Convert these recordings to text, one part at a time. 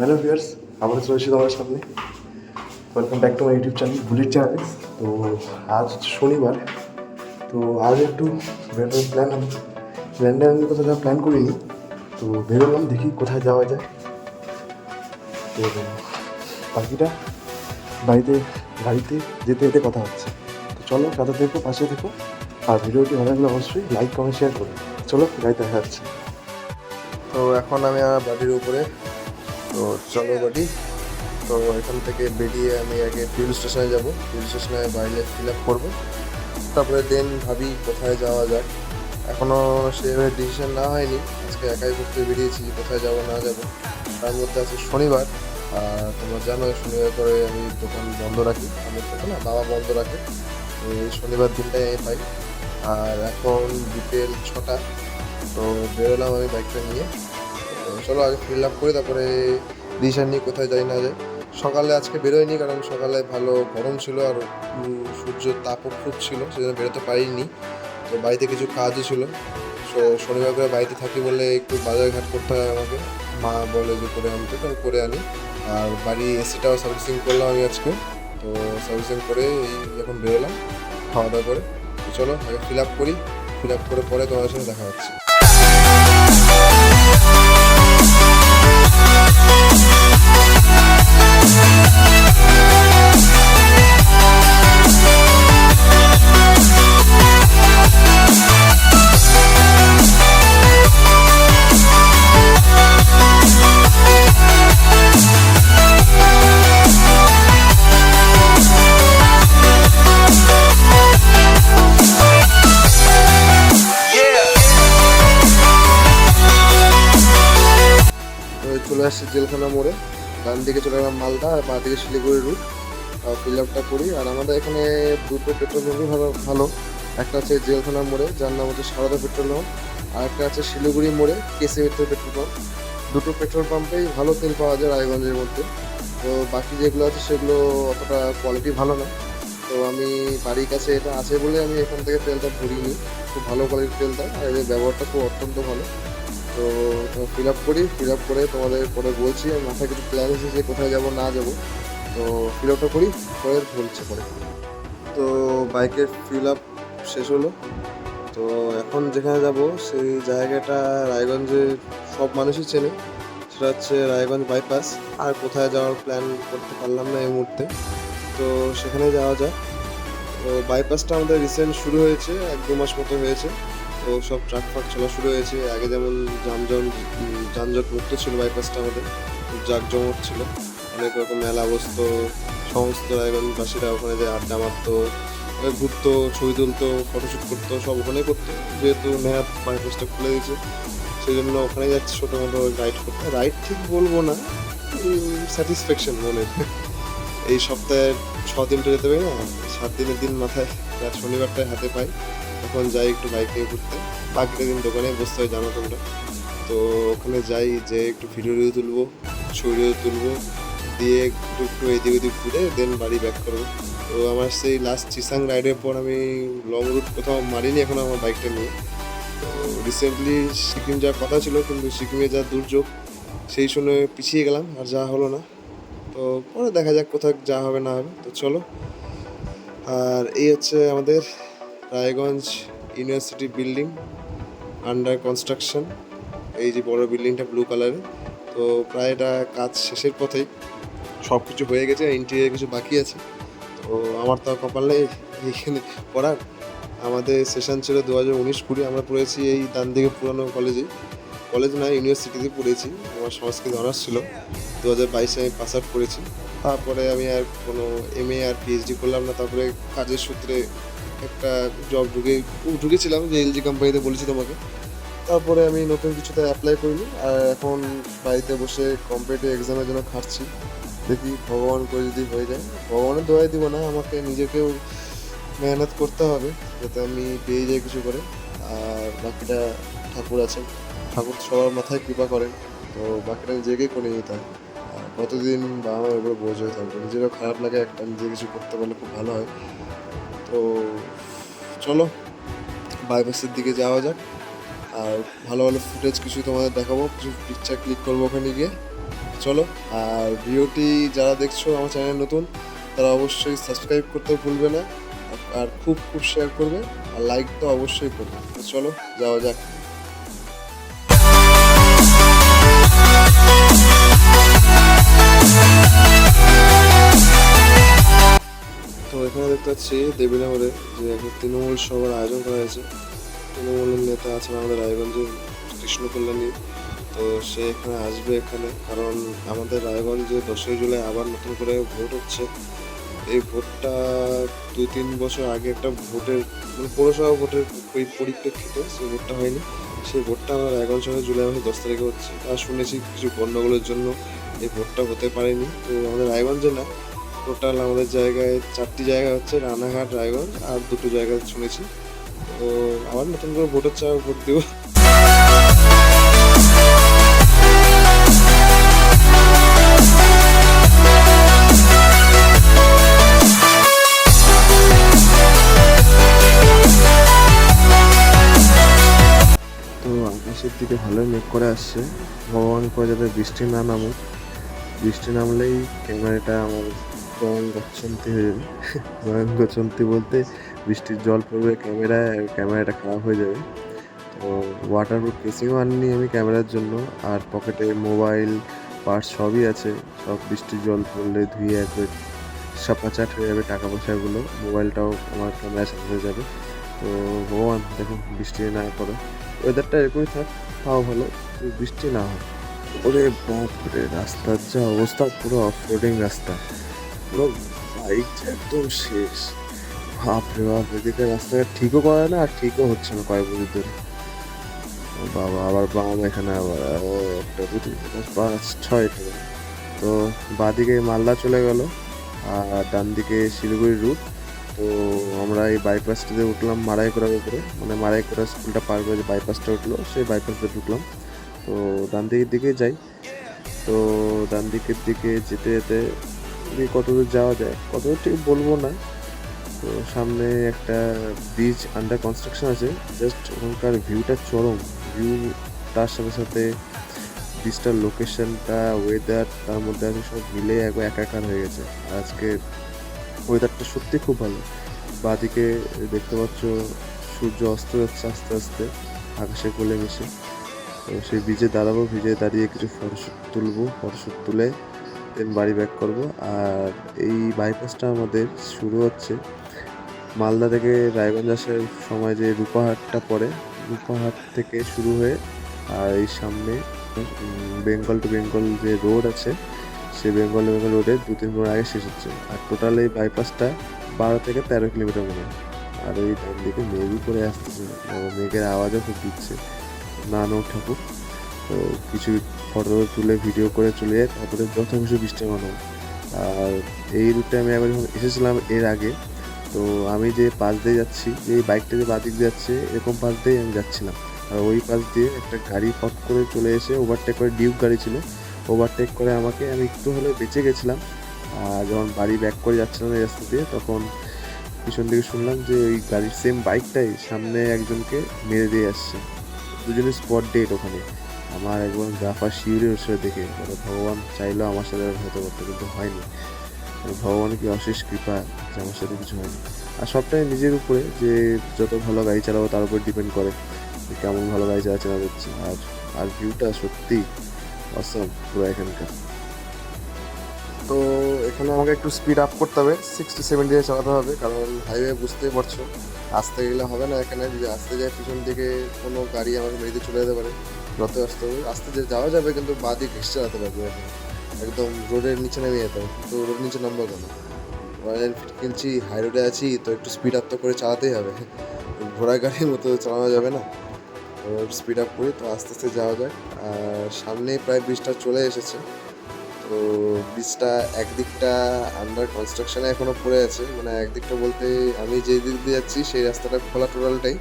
Hello viewers আবার চলেছি তোমার সামনে। Welcome back to my YouTube channel bullet channel তো আজ শনিবার। তো আজ একটু বেরোনোর প্ল্যান হবে। প্ল্যানটা আমি কোথাও প্ল্যান করিনি। তো বেরোলাম, দেখি কোথায় যাওয়া যায়। তো বাকিটা বাড়িতে গাড়িতে যেতে যেতে কথা হচ্ছে। তো চলো সাথে থেকো পাশে থেকো আর ভিডিওটি ভালো লাগলে অবশ্যই লাইক কমেন্ট শেয়ার করো। চলো, গাড়িতে দেখা যাচ্ছে তো এখন আমি আমার বাড়ির উপরে তো চলো বাড়ি। তো এখান থেকে বেরিয়ে আমি আগে ফিউল স্টেশনে যাব। ফিউল স্টেশনে বাইরে ফিল আপ করব। তারপরে দেন ভাবি কোথায় যাওয়া যায় এখনও সেভাবে ডিসিশন না হয়নি। আজকে একাই ঘুরতে বেরিয়েছি কোথায় যাব, না যাব। তার মধ্যে আছে শনিবার। আর তোমরা জানো, শনিবার করে আমি দোকান বন্ধ রাখি। আমার তো না, বাবা বন্ধ রাখে। তো এই শনিবার দিনটাই আমি পাই। আর এখন বিকেল ছটা। তো বেরোলাম আমি বাইকটা নিয়ে। চলো আগে ফিল আপ করি, তারপরে ডিসিশন নিয়ে কোথায় যাই না যাই। সকালে আজকে বেরোয়নি, কারণ সকালে ভালো গরম ছিল আর সূর্যের তাপও খুব ছিল, সেজন্য বেরোতে পারিনি। তো বাড়িতে কিছু কাজও ছিল। সো শনিবার করে বাড়িতে থাকি বলে একটু বাজার ঘাট করতে হয় আমাকে। মা বলে যে করে আনতে, তো করে আনি। আর বাড়ি এসিটাও সার্ভিসিং করলাম আমি আজকে। তো সার্ভিসিং করে এই এখন বেরোলাম, খাওয়া দাওয়া করে। চলো, আগে ফিল আপ করি। ফিল আপ করে পরে তোমাদের সঙ্গে দেখা হচ্ছে। চলে আসছি জেলখানা মোড়ে। ডান দিকে চলে গেলাম মালদা, আর বাঁ দিকে শিলিগুড়ি রুট ফিল আপটা করি। আর আমাদের এখানে দুটো পেট্রোল পাম্পই ভালো ভালো। একটা আছে জেলখানা মোড়ে, যার নাম হচ্ছে সারদা পেট্রোল পাম্প আর একটা আছে শিলিগুড়ি মোড়ে, কেসি মিত্র পেট্রোল পাম্প দুটো পেট্রোল পাম্পেই ভালো তেল পাওয়া যায় রায়গঞ্জের মধ্যে। তো বাকি যেগুলো আছে, সেগুলো অতটা কোয়ালিটি ভালো না। তো আমি বাড়ির কাছে এটা আছে বলে আমি এখান থেকে তেলটা ভরিনি খুব ভালো কোয়ালিটির তেলটা। আর এদের ব্যবহারটা খুব অত্যন্ত ভালো। তো ফিল আপ করি ফিল আপ করে তোমাদের পরে বলছি আর মাথায় কিছু প্ল্যান এসেছে কোথায় যাব, না যাব। তো ফিল আপটা করি, পরে বলছি পরে। তো বাইকের ফিল আপ শেষ হলো। তো এখন যেখানে যাব, সেই জায়গাটা রায়গঞ্জে সব মানুষই চেনে। সেটা হচ্ছে রায়গঞ্জ বাইপাস আর কোথায় যাওয়ার প্ল্যান করতে পারলাম না এই মুহূর্তে। তো সেখানে যাওয়া যায় তো বাইপাসটা আমাদের রিসেন্ট শুরু হয়েছে, এক দু মাস মতো হয়েছে। তো সব ট্রাক ফাক চলা শুরু হয়েছে। আগে যেমন যানজন যানজট মুক্ত ছিল বাইপাসটা আমাদের জাঁকজমক ছিল। অনেক রকম মেলা বসতো, সমস্ত রায়গঞ্জবাসীরা ওখানে যে আড্ডা মারতো ঘুরতো, ছবি তুলতো ফটোশ্যুট করতো, সব ওখানেই করতো। যেহেতু নেহাত বাইপাসটা খুলে দিয়েছে সেই জন্য ওখানে যাচ্ছে ছোটো রাইড করতে। রাইড ঠিক বলব না স্যাটিসফ্যাকশন মনের এই সপ্তাহে ছ দিনটা যেতে পারি না? সাত দিনের দিন মাথায়, রাত শনিবারটায় হাতে পাই। তখন যাই একটু বাইক নিয়ে ঘুরতে। বাকিটা দিন দোকানে বসতে হয় জানো তোমরা। তো ওখানে যাই যে একটু ভিডিও তুলবো ছবি তুলবো, দিয়ে একটু একটু এদিক ওদিক ঘুরে দেন বাড়ি ব্যাক করব। তো আমার সেই লাস্ট চিসাং রাইডের পর আমি লং রুট কোথাও মারিনি, এখন আমার বাইকটা নিয়ে তো রিসেন্টলি সিকিম যাওয়ার কথা ছিল, কিন্তু সিকিমে যা দুর্যোগ, সেই শুনে পিছিয়ে গেলাম, আর যা হলো না। তো পরে দেখা যাক কোথাও যা হবে না হবে। তো চলো। আর এই হচ্ছে আমাদের Raiganj university building under construction. এই যে বড় বিল্ডিংটা ব্লু কালারের, তো প্রায় এটা কাজ শেষের পথেই। সব কিছু হয়ে গেছে ইন্টেরিয়ার কিছু বাকি আছে। তো আমার তো কপাল নেই এইখানে পড়ার। আমাদের সেশন ছিল দু হাজার উনিশ কুড়ি, আমরা পড়েছি এই ডান দিকে পুরানো কলেজেই কলেজ না ইউনিভার্সিটিতে পড়েছি, আমার সংস্কৃত অনার্স ছিল। দু হাজার বাইশে আমি পাস আউট করেছি। তারপরে আমি আর কোনো এম এ আর পিএইচডি করলাম না, তারপরে কাজের সূত্রে একটা জব ঢুকে ঢুকেছিলাম যে এলজি কোম্পানিতে বলেছি তোমাকে। তারপরে আমি নতুন কিছুতে অ্যাপ্লাই করিনি। আর এখন বাড়িতে বসে কম্পিটিটিভ এক্সামের জন্য খাটছি। দেখি ভগবান করে যদি হয়ে যায়। ভগবানের দোয়াই দিব না, আমাকে নিজেকেও মেহনত করতে হবে যাতে আমি পেয়ে যাই কিছু করে। আর বাকিটা ঠাকুর আছেন। ঠাকুর সবার মাথায় কৃপা করেন। তো বাকিটা নিজেকেই করে নিতে হয় কতদিন বাবা মার উপরে বোঝ হয়ে থাকবে। নিজেরও খারাপ লাগে একটা, নিজে কিছু করতে পারলে খুব ভালো হয়। তো চলো বাইপাসের দিকে যাওয়া যাক। আর ভালো ভালো ফুটেজ কিছু তোমাদের দেখাবো, কিছু পিকচার ক্লিক করব ওখানে গিয়ে। চলো, আর ভিডিওটি যারা দেখছ আমার চ্যানেল নতুন, তারা অবশ্যই সাবস্ক্রাইব করতে ভুলবে না। আর- খুব খুব শেয়ার করবে, আর লাইক তো অবশ্যই করবে। চলো, যাওয়া যাক। এখানে দেখতে পাচ্ছি দেবীনগরে যে একটা তৃণমূল সভার আয়োজন করা হয়েছে। তৃণমূলের নেতা আছেন আমাদের রায়গঞ্জের কৃষ্ণ কল্যাণী তো সে এখানে আসবে এখানে, কারণ আমাদের রায়গঞ্জে দশই জুলাই আবার নতুন করে ভোট হচ্ছে। এই ভোটটা দুই তিন বছর আগে একটা ভোটের মানে পৌরসভা ভোটের পরি- পরিপ্রেক্ষিতে সেই ভোটটা হয়নি। সেই ভোটটা আমার রায়গঞ্জ শহরে জুলাই মাসের দশ তারিখে হচ্ছে। আর শুনেছি কিছু গণ্ডগোলের জন্য এই ভোটটা হতে পারেনি। তো আমাদের রায়গঞ্জে না টোটাল আমাদের জায়গায় চারটি জায়গা হচ্ছে রানাঘাট, রায়গঞ্জ আর দুটো জায়গা শুনেছি। তো আবার নতুন করে ভোটের আবার ভোট দেবো। আকাশের দিকে ভালোই মেঘ করে আসছে। ভগবান করে যাতে বৃষ্টি না নামুক। বৃষ্টি নামলেই ক্যামেরাটা আমার গয়ন গচ্ছন্তি গয়ন গচ্ছন্তি বলতে বৃষ্টির জল পড়বে, ক্যামেরায়, ক্যামেরাটা খারাপ হয়ে যাবে। তো ওয়াটারপ্রুফ কেসিংও আনিনি আমি ক্যামেরার জন্য। আর পকেটে মোবাইল পার্টস সবই আছে। সব বৃষ্টির জল পড়লে ধুয়ে একবার সাপাচাট হয়ে যাবে টাকা পয়সাগুলো মোবাইলটাও আমার ক্যামেরার সাথে হয়ে যাবে। তো ভগবান দেখুন বৃষ্টি না করো ওয়েদারটা এরকমই থাক তাও ভালো বৃষ্টি না হয় ওরে বাপরে, রাস্তার যা অবস্থা, পুরো অফ রোডিং রাস্তা। পুরো বাইক একদম শেষ। বাপরে বাপ, এদিকে রাস্তাটা ঠিকও করে না আর ঠিকও হচ্ছে না কয়েক বছর ধরে। বাবা, আবার বাম এখানে আবার। একটা দুটো পাঁচ, ছয়টা। তো বাদিকে মালদা চলে গেল আর ডান দিকে শিলিগুড়ি রুট তো আমরা এই বাইপাসটাতে উঠলাম মারাইকোড়ার উপরে। মানে মারাইকোড়া স্কুলটা পার করে যে বাইপাসটা উঠল, সেই বাইপাসটা ঢুকলাম। তো ডান দিকের দিকে যাই। তো ডান দিকের দিকে যেতে যেতে দেখি কত দূর যাওয়া যায়, কত দূর ঠিক বলব না। তো সামনে একটা ব্রিজ আন্ডার কনস্ট্রাকশন আছে জাস্ট ওখানকার ভিউটা চরম। ভিউ তার সাথে সাথে ব্রিজটার লোকেশনটা ওয়েদার তার মধ্যে আছে সব মিলে একবার একাকার হয়ে গেছে। আজকে ওয়েদারটা সত্যি খুব ভালো। বাদিকে দেখতে পাচ্ছ সূর্য অস্ত যাচ্ছে আস্তে আস্তে আকাশে কোলে মিশে। তো সেই ব্রিজে দাঁড়াবো ভিজে দাঁড়িয়ে কিছু ফটোশ্যুট তুলবো। ফটোশ্যুট তুলে দেন বাড়ি ব্যাক করব। আর এই বাইপাসটা আমাদের শুরু হচ্ছে। মালদা থেকে রায়গঞ্জ আসার সময় যে রূপাহাটটা পড়ে, রূপাহাট থেকে শুরু হয়ে, আর এই সামনে বেঙ্গল টু বেঙ্গল যে রোড আছে সে বেঙ্গল টু বেঙ্গল রোডে দু তিন আগে শেষ হচ্ছে। আর টোটাল এই বাইপাসটা বারো থেকে তেরো কিলোমিটার মনে হয় আর ওই ডান দিকে মেঘই করে আসতেছে। মেঘের আওয়াজও খুব দিচ্ছে। নানো ঠাকুর। তো কিছু ফটো তুলে ভিডিও করে চলে যায়, তারপরে যত খুশি বৃষ্টি বানাবো আর এই রুটে আমি একবার যখন এসেছিলাম এর আগে, তো আমি যে পাশ দিয়ে যাচ্ছি, যে এই বাইকটা যে বাদিক দিয়ে যাচ্ছে, এরকম পাশ দিয়েই আমি যাচ্ছিলাম। আর ওই পাশ দিয়ে একটা গাড়ি পথ করে চলে এসে ওভারটেক করে ডিউক গাড়ি ছিল ওভারটেক করে আমাকে আমি একটু হলে বেঁচে গেছিলাম। আর যখন বাড়ি ব্যাক করে যাচ্ছিলাম এই রাস্তা দিয়ে, তখন পিছন দিকে শুনলাম যে ওই গাড়ির সেম বাইকটাই সামনে একজনকে মেরে দিয়ে আসছে। দুজনের স্পট ডেট ওখানে। আমার একবার গাফা শিউরে উঠছে দেখে। বলে ভগবান চাইলেও আমার সাথে হতে পারতো কিন্তু হয়নি। ভগবান ভগবানের কি অশেষ কৃপা যে আমার সাথে কিছু হয়নি। আর সবটাই নিজের উপরে যে যত ভালো গাড়ি চালাবো তার উপর ডিপেন্ড করে কেমন ভালো গাড়ি চালা চেনা যাচ্ছে। আর আর ভিউটা সত্যি অসম পুরো এখানকার। তো এখানে আমাকে একটু স্পিড আপ করতে হবে। সিক্সটি সেভেন্টি চালাতে হবে, কারণ হাইওয়ে বুঝতেই পারছ। আসতে গেলে হবে না এখানে, যদি আসতে যায় পিছন দিকে কোনো গাড়ি আমাকে মেরে চলে যেতে পারে। যত আসতে হবে। আসতে যে যাওয়া যাবে, কিন্তু বাঁ দিকে ঘেসে চালাতে পারবে একদম রোডের নিচে নেমে যেতে হবে। তো রোডের নিচে নামবো কেন? রয়্যাল এনফিল্ড কিনছি হাই রোডে আছি, তো একটু স্পিড আপ তো করে চালাতেই হবে। ঘোড়া গাড়ির মতো চালানো যাবে না। তো স্পিড আপ করি, তো আস্তে আস্তে যাওয়া যায় আর সামনেই প্রায় ব্রিজটা চলে এসেছে। তো ব্রিজটা একদিকটা আন্ডার কনস্ট্রাকশনে এখনও পড়ে আছে। মানে একদিকটা বলতে আমি যে দিক দিয়ে যাচ্ছি, সেই রাস্তাটা খোলা টোটালটাই।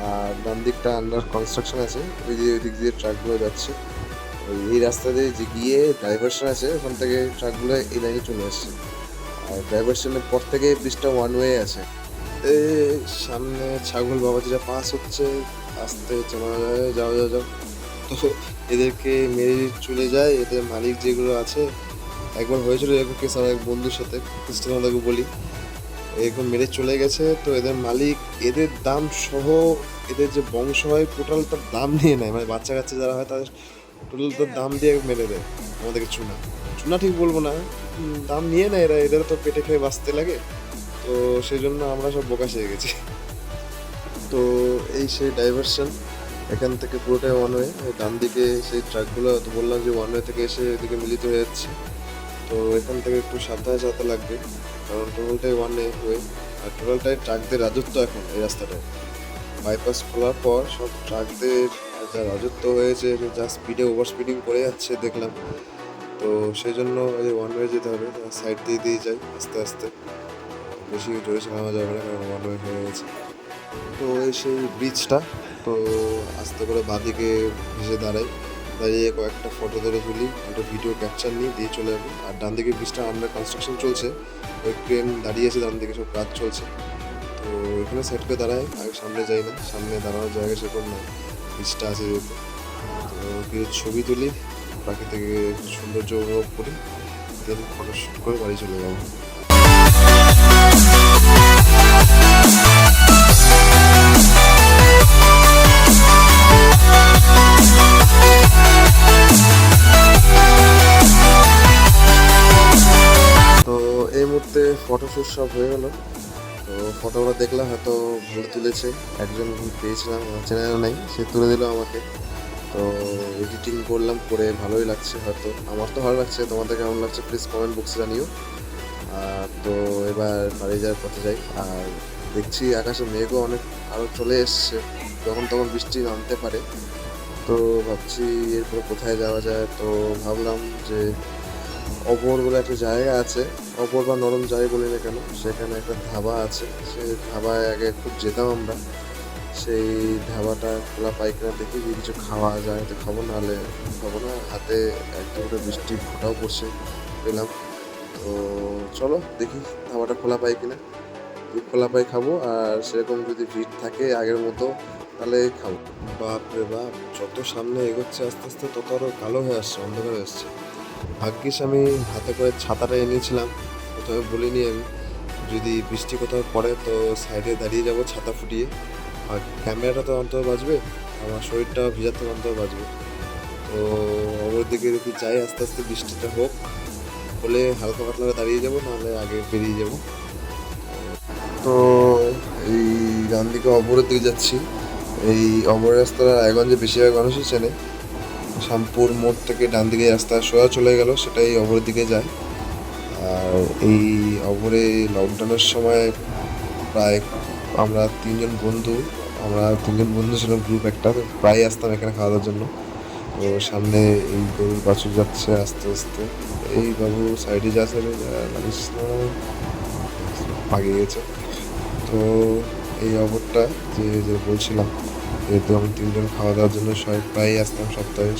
আর ডান দিকটা আন্ডার কনস্ট্রাকশন আছে। ওই দিয়ে ওই দিক দিয়ে ট্রাকগুলো যাচ্ছে। ওই এই রাস্তা দিয়ে যে গিয়ে ডাইভারশন আছে, ওখান থেকে ট্রাকগুলো এই লাইনে চলে আসছে। আর ডাইভারশনের পর থেকে ব্রিজটা ওয়ান ওয়ে আছে। এই সামনে ছাগল বাবাজিরা পাস হচ্ছে। আস্তে চালা যায় যাও যাও যাও। তো এদেরকে মেরে চলে যায়। এদের মালিক যেগুলো আছে, একবার হয়েছিল, এরকম কেস আমার এক বন্ধুর সাথে দাদাকে বলি। এরকম মেরে চলে গেছে, তো এদের মালিক, এদের দাম সহ এদের যে বংশ হয় টোটাল তার দাম নিয়ে নেয়। মানে বাচ্চা কাচ্চা যারা হয়, তাদের টোটাল তার দাম দিয়ে মেরে দেয় আমাদেরকে চুনা। চুনা ঠিক বলব না দাম নিয়ে নেয় এরা এদের তো পেটে খেয়ে বাঁচতে লাগে। তো সেই জন্য আমরা সব বোকা শিখে গেছি। তো এই সেই ডাইভারশন এখান থেকে পুরোটাই ওয়ান ওয়ে ডান দিকে সেই ট্রাকগুলো, তো বললাম যে ওয়ান ওয়ে থেকে এসে এদিকে মিলিত হয়ে যাচ্ছে। তো এখান থেকে একটু সাবধানে যেতে লাগবে। কারণ টোটালটাই ওয়ান ওয়ে আর টোটালটাই ট্রাকদের রাজত্ব এখন এই রাস্তাটায়। বাইপাস খোলার পর সব ট্রাকদের যা রাজত্ব হয়েছে, যা স্পিডে ওভার স্পিডিং করে যাচ্ছে দেখলাম। তো সেই জন্য এই ওয়ান ওয়ে যেতে হবে সাইড দিয়ে দিয়ে যাই আস্তে আস্তে। বেশি জোরে চালানো যাবে না, কারণ ওয়ান ওয়ে হয়ে গেছে। তো সেই ব্রিজটা তো আস্তে করে বাঁদিকে ভেসে দাঁড়াই। দাঁড়িয়ে কয়েকটা ফটো ধরে তুলি একটা ভিডিও ক্যাপচার নিয়ে দিয়ে চলে যাব। আর ডান দিকে ব্রিজটা আন্ডার কনস্ট্রাকশন চলছে। ওই ট্রেন দাঁড়িয়ে আছে, ডান দিকে সব কাজ চলছে। তো এখানে সেট করে দাঁড়ায় আগে সামনে যাই না। সামনে দাঁড়ানোর জায়গা সেরকম নয় ব্রিজটা আছে যেহেতু। তো কিছু ছবি তুলি প্রাকৃতিক সৌন্দর্য উপভোগ করি। দেন ফটো শ্যুট করে বাড়ি চলে যাব। ফটোশ্যুট সব হয়ে গেল। তো ফটোগুলো দেখলাম, হয়তো ভালো তুলেছে। একজন পেয়েছিলাম চ্যানেল নাই, সে তুলে দিল আমাকে। তো এডিটিং করলাম, করে ভালোই লাগছে হয়তো। আমার তো ভালো লাগছে, তোমাদের কেমন লাগছে প্লিজ কমেন্ট বক্সে জানিও। আর তো এবার বাড়ি যাওয়ার পথে যাই। আর দেখছি আকাশে মেঘও অনেক আরও চলে এসছে, যখন তখন বৃষ্টি নামতে পারে। তো ভাবছি এরপরে কোথায় যাওয়া যায়? তো ভাবলাম যে অপর বলে একটা জায়গা আছে অপর বা নরম জায়গা বলি না কেন, সেখানে একটা ধাবা আছে। সেই ধাবায় আগে খুব যেতাম আমরা। সেই ধাবাটা খোলা পাইখানা দেখি যদি কিছু খাওয়া যায়, তো খাব, নাহলে খাব না। হাতে এক দুটো বৃষ্টি ফোটাও পড়ছে পেলাম। তো চলো, দেখি ধাবাটা খোলা পাই কিনা। খোলা পাই খাব, আর সেরকম যদি ভিড় থাকে আগের মতো, তাহলে খাব। বাপ রে বাপ, যত সামনে এগোচ্ছে আস্তে আস্তে, তত আরও কালো হয়ে আসছে, অন্ধকার হয়ে আসছে। ভাগ্যিস আমি হাতে করে ছাতাটা এনেছিলাম। প্রথমে বলিনি আমি। যদি বৃষ্টি কোথাও পড়ে তো সাইডে দাঁড়িয়ে যাব ছাতা ফুটিয়ে। আর ক্যামেরাটা তো অন্তত বাজবে, আমার শরীরটা ভিজাতে অন্তত বাজবে। তো অপর দিকে যদি যাই, আস্তে আস্তে বৃষ্টিটা হোক, হলে হালকা পাতলা দাঁড়িয়ে যাব, নাহলে আগে বেরিয়ে যাব। তো এই ডান দিকে অপরের দিকে যাচ্ছি। এই অপর রাস্তাটা রায়গঞ্জে বেশিরভাগ মানুষই চেনে। শ্যামপুর মোড় থেকে ডান দিকে রাস্তা সোজা চলে গেল, সেটাই অপরের দিকে যায়। আর এই অপরে লকডাউনের সময় প্রায় আমরা তিনজন বন্ধু, আমরা তিনজন বন্ধু ছিলাম গ্রুপ একটা, প্রায় আসতাম এখানে খাওয়া দাওয়ার জন্য। তো সামনে এই গরুর বাছুর যাচ্ছে আস্তে আস্তে। এই বাবু সাইডে যাচ্ছে না? গেছে। তো এই অবরটা যে বলছিলাম যেহেতু আমি তিনজন খাওয়া দাওয়ার জন্য সবাই প্রায় আসতাম সপ্তাহে।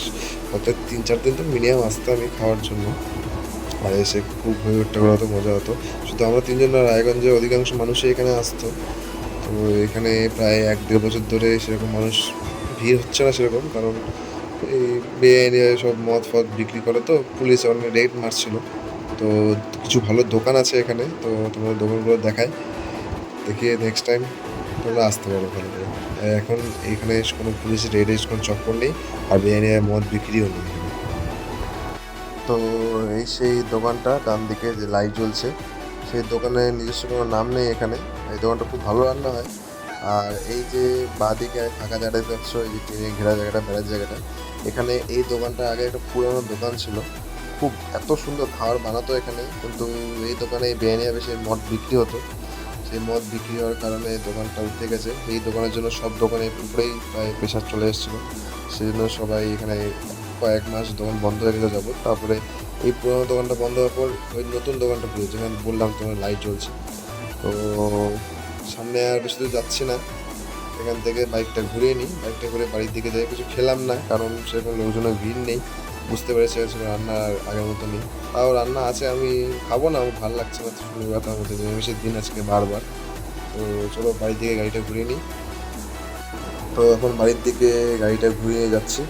সপ্তাহে তিন, চার দিন তো মিনিমাম আসতাম আমি খাওয়ার জন্য। আর এসে খুব হয়ে উঠতে করা হতো মজা হতো। শুধু আমরা তিনজন না রায়গঞ্জে অধিকাংশ মানুষই এখানে আসতো। তো এখানে প্রায় এক দেড় বছর ধরে সেরকম মানুষ ভিড় হচ্ছে না সেরকম, কারণ এই বেআইনি সব মদ ফদ বিক্রি করে তো পুলিশ অনেক রেড মারছিল। তো কিছু ভালো দোকান আছে এখানে, তো তোমার দোকানগুলো দেখায় দেখিয়ে নেক্সট টাইম তোমরা আসতে পারো ভালো করে এখন এখানে কোনো পুলিশের রেডের কোনো চক্কর নেই আর বেআইনি মদ বিক্রিও নেই। তো এই সেই দোকানটা ডান দিকে যে লাইট জ্বলছে, সেই দোকানের নিজস্ব কোনো নাম নেই এখানে। এই দোকানটা খুব ভালো রান্না হয়। আর এই যে বাঁদিকে ফাঁকা জায়গাটা দেখছ এই যে টিনে ঘেরা জায়গাটা বেড়ার জায়গাটা, এখানে এই দোকানটা আগে একটা পুরোনো দোকান ছিল। খুব এত সুন্দর খাবার বানাতো এখানে, কিন্তু এই দোকানে বিরিয়ানি বেশি মদ বিক্রি হতো। সেই মদ বিক্রি হওয়ার কারণে দোকানটা উঠে গেছে। এই দোকানের জন্য সব দোকানে উপরেই প্রায় প্রেশার চলে এসেছিল। সেই জন্য সবাই এখানে কয়েক মাস দোকান বন্ধ হয়ে গেলে যাব তারপরে এই পুরোনো দোকানটা বন্ধ হওয়ার পর ওই নতুন দোকানটা খুলে যেখানে বললাম তোমার লাইট জ্বলছে। তো সামনে আর বেশি দূর যাচ্ছি না। এখান থেকে বাইকটা ঘুরিয়ে নিই। বাইকটা ঘুরে বাড়ির দিকে যাই। কিছু খেলাম না, কারণ সেরকম লোকজনের ভিড় নেই। বুঝতে পেরেছি রান্না আগের মতো নেই। তাও রান্না আছে, আমি খাব না, আমার ভালো লাগছে না শুনে কথার মধ্যে নিরামিষের দিন আজকে বারবার। তো চলো বাড়ির দিকে গাড়িটা ঘুরিয়ে নিই। তো এখন বাড়ির দিকে গাড়িটা ঘুরিয়ে যাচ্ছি,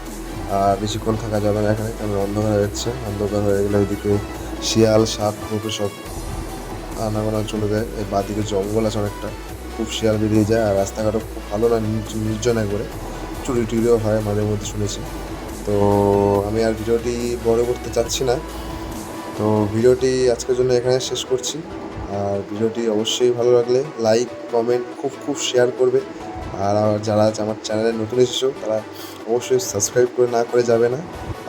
আর বেশিক্ষণ থাকা যাবে না এখানে, কারণ অন্ধকার হয়ে যাচ্ছে। অন্ধকার হয়ে গেলে ওইদিকে শিয়াল, সাপ, গরু সব আনাগোনা চলে যায়। এই বাদিকে জঙ্গল আছে অনেকটা, খুব শিয়াল বেরিয়ে যায়, আর রাস্তাঘাটও খুব ভালো না, নির্জ- নির্জন একবারে চুরি টুরিও হয়, মাঝে মধ্যে শুনেছি। তো আমি আর ভিডিওটি বড় করতে চাচ্ছি না। তো ভিডিওটি আজকের জন্য এখানে শেষ করছি। আর ভিডিওটি অবশ্যই ভালো লাগলে লাইক, কমেন্ট, খুব খুব শেয়ার করবে। আর যারা আমার চ্যানেলে নতুন এসেছ, তারা অবশ্যই সাবস্ক্রাইব করে না করে যাবে না।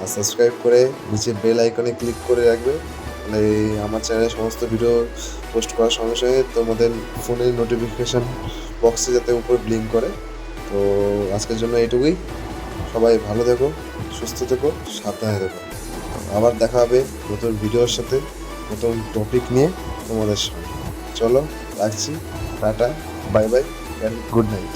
আর সাবস্ক্রাইব করে নিচে বেল আইকনে ক্লিক করে রাখবে। তাহলে আমার চ্যানেলে সমস্ত ভিডিও পোস্ট করার সঙ্গে সঙ্গে তোমাদের ফোনের নোটিফিকেশান বক্সে যাতে উপরে ব্লিঙ্ক করে। তো আজকের জন্য এইটুকুই। সবাই ভালো থেকো, সুস্থ থেকো, সাবধানে থেকো। আবার দেখা হবে নতুন ভিডিওর সাথে, নতুন টপিক নিয়ে তোমাদের সঙ্গে চলো, রাখছি, tata bye bye and good night